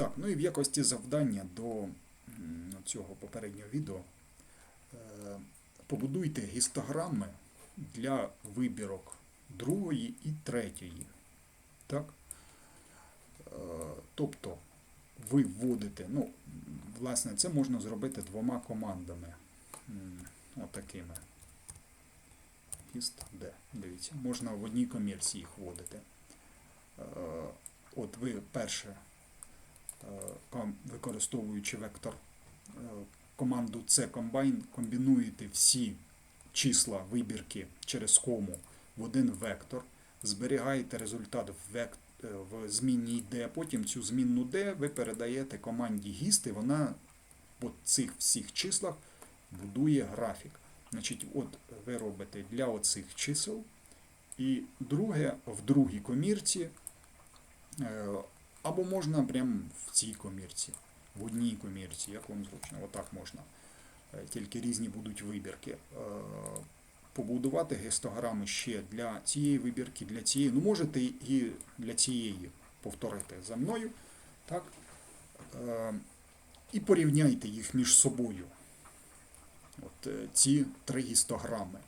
Так, ну і в якості завдання до цього попереднього відео е, побудуйте гістограми для вибірок другої і третьої. Так? Е, Тобто ви вводите, ну, власне, це можна зробити двома командами. Отакими. Гіст Д. Дивіться, можна в одній комірці їх вводити. Е, От ви перше, використовуючи вектор е, команду C-Combine, комбінуєте всі числа вибірки через кому в один вектор, зберігаєте результат в, век- е, в змінній D, потім цю змінну D ви передаєте команді GIST, і вона по цих всіх числах будує графік. Значить, от ви робите для оцих чисел, і друге в другій комірці, е, або можна прямо в цій комірці, в одній комірці, як вам зручно, отак можна. Е, Тільки різні будуть вибірки. Е, Побудувати гістограми ще для цієї вибірки, для цієї. Ну, можете і для цієї повторити за мною. Так? Е, І порівняйте їх між собою. От ці три гістограми.